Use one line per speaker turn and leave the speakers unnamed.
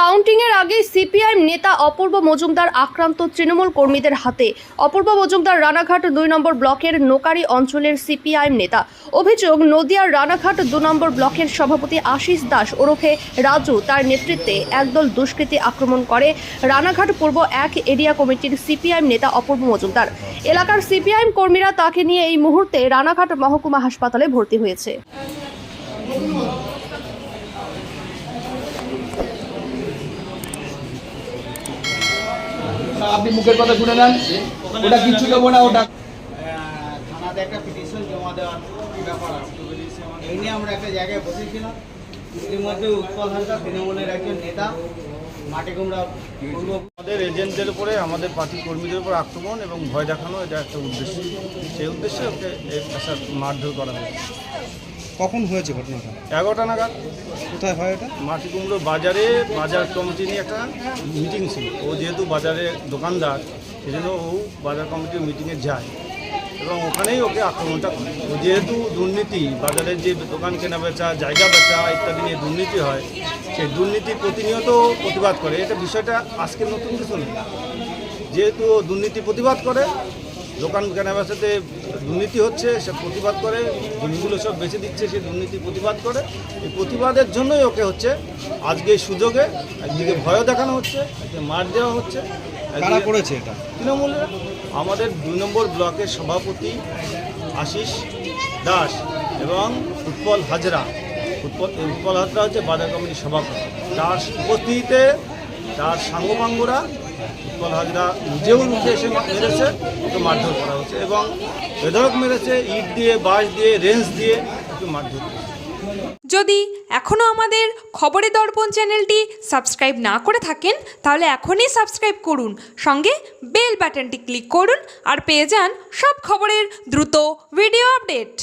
কাউন্টিংয়ের আগে সিপিআইএম নেতা অপূর্ব মজুমদার আক্রান্ত তৃণমূল কর্মীদের হাতে। অপূর্ব মজুমদার রানাঘাট দুই নম্বর ব্লকের নোকারি অঞ্চলের সিপিআইএম নেতা। অভিযোগ, নদিয়ার রানাঘাট দু নম্বর ব্লকের সভাপতি আশিস দাস ওরফে রাজু তার নেতৃত্বে একদল দুষ্কৃতী আক্রমণ করে। রানাঘাট পূর্ব এক এরিয়া কমিটির সিপিআইএম নেতা অপূর্ব মজুমদার। এলাকার সিপিআইএম কর্মীরা তাকে নিয়ে এই মুহূর্তে রানাঘাট মহকুমা হাসপাতালে ভর্তি হয়েছে।
আপনি মুখের কথা শুনে নেন। ওটা কিচ্ছু দেবো না ওটা
থানাতে একটা পিটিশন জমা দেওয়ার ব্যাপার এই নিয়ে আমরা একটা জায়গায় বসেছিলাম। ইতিমধ্যে উৎপল হালদার তৃণমূলের একজন নেতা মাটি কুমড়া
আমাদের এজেন্টদের উপরে আমাদের পার্টির কর্মীদের উপর আক্রমণ এবং ভয় দেখানো এটা একটা উদ্দেশ্য। সেই উদ্দেশ্যে ওকে মারধর করা হয়েছে।
কখন হয়েছে ঘটনাটা?
এগারোটা নাগাদ।
কোথায় হয় এটা?
মাটি কুমড়ো বাজারে বাজার কমিটি নিয়ে একটা মিটিং ছিল। ও যেহেতু বাজারে দোকানদার সেজন্য ও বাজার কমিটির মিটিংয়ে যায় এবং ওখানেই ওকে আক্রমণটা করে। ও যেহেতু দুর্নীতি বাজারের যে দোকান কেনা বেচা জায়গা বেচা ইত্যাদি নিয়ে দুর্নীতি হয় সেই দুর্নীতি প্রতিনিয়ত প্রতিবাদ করে। এটা বিষয়টা আজকে নতুন কিছু নেই যেহেতু ও দুর্নীতি প্রতিবাদ করে দোকান কেনাবেচাতে দুর্নীতি হচ্ছে সে প্রতিবাদ করে জমিগুলো সব বেঁচে দিচ্ছে সে দুর্নীতি প্রতিবাদ করে। এই প্রতিবাদের জন্যই ওকে হচ্ছে আজকে এই সুযোগে একদিকে ভয়ও দেখানো হচ্ছে একদিকে মার দেওয়া হচ্ছে।
কারা করেছে এটা?
তৃণমূলের। আমাদের দুই নম্বর ব্লকের সভাপতি আশিস দাস এবং উৎপল হাজরা। উৎপল উৎপল হাজরা হচ্ছে বাজার কমিটির সভাপতি। তার উপস্থিতিতে তার সাঙ্গপাঙ্গরা উৎপল হাজরা নিজেও উঠে এসে মেরেছে, ওকে মারধর করা হচ্ছে এবং বেধরক মেরেছে, ইট দিয়ে, বাঁশ দিয়ে, রেঞ্জ দিয়ে ওকে মারধর
যদি এখনও আমাদের খবরের দর্পণ চ্যানেলটি সাবস্ক্রাইব না করে থাকেন, তাহলে এখনই সাবস্ক্রাইব করুন, সঙ্গে বেল বাটনটি ক্লিক করুন আর পেয়ে যান সব খবরের দ্রুত ভিডিও আপডেট।